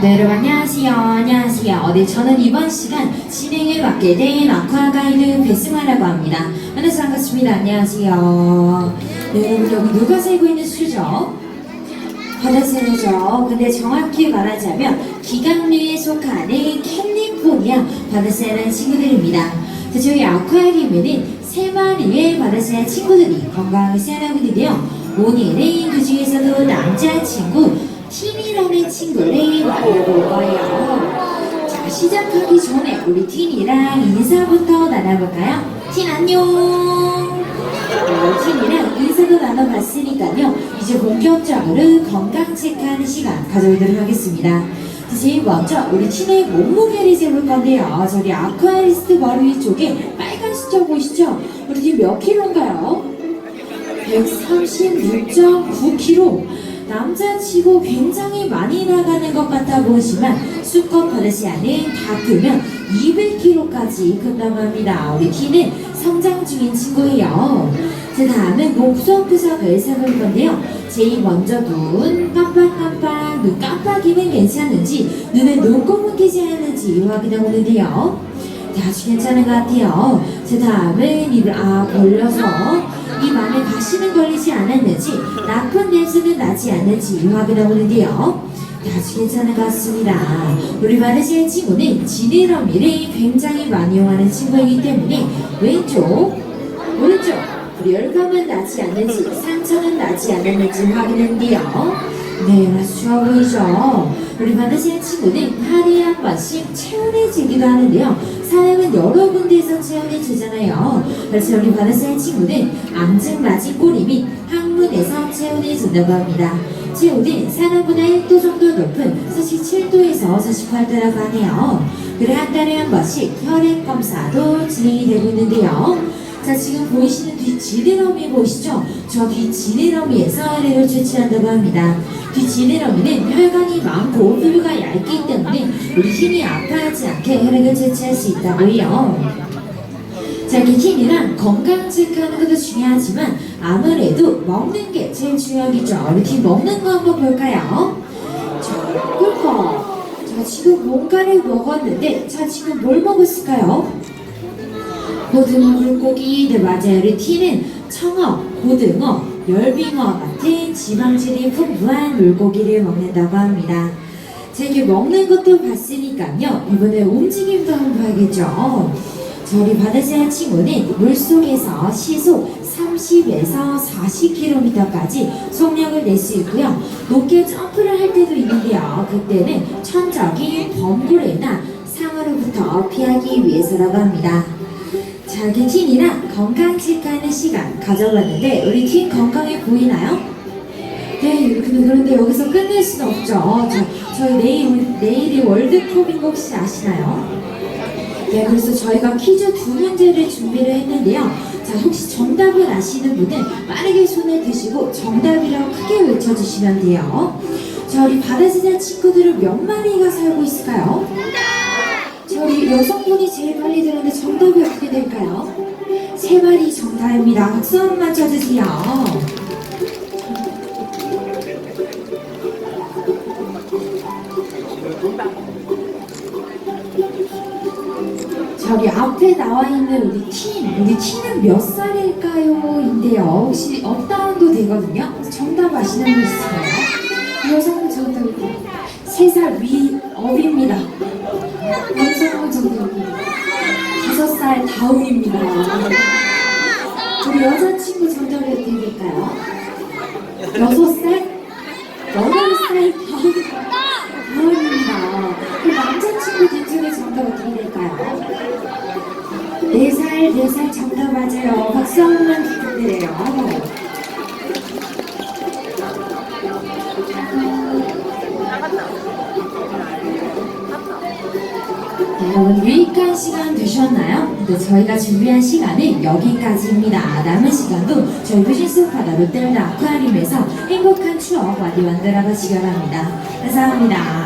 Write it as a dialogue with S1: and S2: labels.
S1: 네, 여러분 안녕하세요. 안녕하세요. 네, 저는 이번 시간 진행을 맡게 된 아쿠아 가이드 베스마라고 합니다. 만나서 반갑습니다. 안녕하세요. 네, 여러분 여기 누가 살고 있는 수죠? 바다새우죠. 근데 정확히 말하자면 기강류에 속하는 캘리포니아 바다새라는 친구들입니다. 저희 아쿠아리움에는 세 마리의 바다새 친구들이 건강하게 살아가고 있는데요. 오늘은 그 중에서도 남자친구 티니라는 친구를 만나볼 거예요. 자, 시작하기 전에 우리 티니랑 인사부터 나눠볼까요? 틴 안녕! 네, 팀이랑 인사도 나눠봤으니까요. 이제 본격적으로 건강 체크하는 시간 가져보도록 하겠습니다. 제일 먼저 우리 팀의 몸무게를 재볼 건데요. 저기 아쿠아리스트 바로 위쪽에 빨간 숫자 보이시죠? 우리 팀몇 킬로인가요? 136.9kg. 남자치고 굉장히 많이 나가는 것 같아 보이지만 수컷 바르시아는 다 끄면 200kg까지 큰다고 합니다. 우리 티는 성장 중인 친구예요. 그 다음은 목소구석을 세볼 건데요. 제일 먼저 눈 깜빡깜빡 눈 깜빡이면 괜찮은지 눈에 눈곱은 끼지 않는지 확인해 보는데요. 아주 괜찮은 것 같아요. 그 다음은 입을 아 벌려서 입 안에 가시는 걸리지 않았는지 나쁜 냄새는 나지 않는지 확인해 보는데요. 아주 괜찮은 것 같습니다. 우리 바르시의 친구는 지느러미를 굉장히 많이 이용하는 친구이기 때문에 왼쪽, 오른쪽 우리 열감은 나지 않는지 상처는 나지 않았는지 확인했는데요. 네, 아주 좋아 보이죠? 우리 바르시의 친구는 하루에 한 번씩 체온을 재기도 하는데요. 사람은 여러 군데에서 체온이 재잖아요. 그래서 우리 바르시의 친구는 앙증맞은 꼬리 및 항문에서 체온을 준다고 합니다. 체온은 사람보다 1도 정도 높은 47도에서 48도라고 하네요. 그래 한 달에 한 번씩 혈액 검사도 진행이 되고 있는데요. 자 지금 보이시는 뒤 지느러미 보이시죠? 저뒤 지느러미에서 혈액을 채취한다고 합니다. 뒤 지느러미는 혈관이 많고 피부가 얇기 때문에 우리 힘이 아파하지 않게 혈액을 채취할 수 있다고요. 자, 이렇게 힘이랑 건강 체크하는 것도 중요하지만 아무래도 먹는 게 제일 중요하겠죠. 팀 먹는 거 한번 볼까요? 자, 꿀꺽. 자, 지금 뭔가를 먹었는데, 자, 지금 뭘 먹었을까요? 고등어, 물고기, 네, 맞아요. 우리 티는 청어, 고등어, 열빙어 같은 지방질이 풍부한 물고기를 먹는다고 합니다. 자, 이렇게 먹는 것도 봤으니까요. 이번에 움직임도 한번 봐야겠죠. 저리 바다지한 친구는 물속에서 시속 30에서 40km까지 속력을 낼 수 있고요. 높게 점프를 할 때도 있는데요. 그때는 천적인 범고래나 상어로부터 피하기 위해서라고 합니다. 자, 이렇게 팀이랑 건강 체크하는 시간 가져봤는데 우리 팀 건강해 보이나요? 네, 근데 그런데 여기서 끝낼 수는 없죠. 저, 저희 내일, 내일이 월드컵인 거 혹시 아시나요? 네, 그래서 저희가 퀴즈 두 문제를 준비를 했는데요. 자, 혹시 정답을 아시는 분은 빠르게 손을 드시고 정답이라고 크게 외쳐주시면 돼요. 자, 우리 바다지자 친구들은 몇 마리가 살고 있을까요? 저희 여성분이 제일 빨리 들었는데 정답이 될까요? 세 마리 정답입니다. 번만 쳐주세요. 저기 앞에 나와 있는 우리 팀, 우리 팀은 몇 살일까요? 인데요. 혹시 업다운도 되거든요. 정답 아시는 분 있을까요? 여성분 정답입니다. 세살 위 업입니다. 남성분 정답입니다. 다섯 살 다운입니다. 우리 여자친구 정답이 어떻게 될까요? 여섯 살? 여덟 살 다운, 다운입니다. 그 남자친구들 중에 정답 어떻게 될까요? 네 살, 네 살 정답 맞아요. 박수 한 번만 부탁드려요. 여러분 유익한 시간 되셨나요? 네, 저희가 준비한 시간은 여기까지입니다. 남은 시간도 저희 부신스파다 롯데월드 아쿠아리움에서 행복한 추억 많이 만들어 가시기 바랍니다. 감사합니다.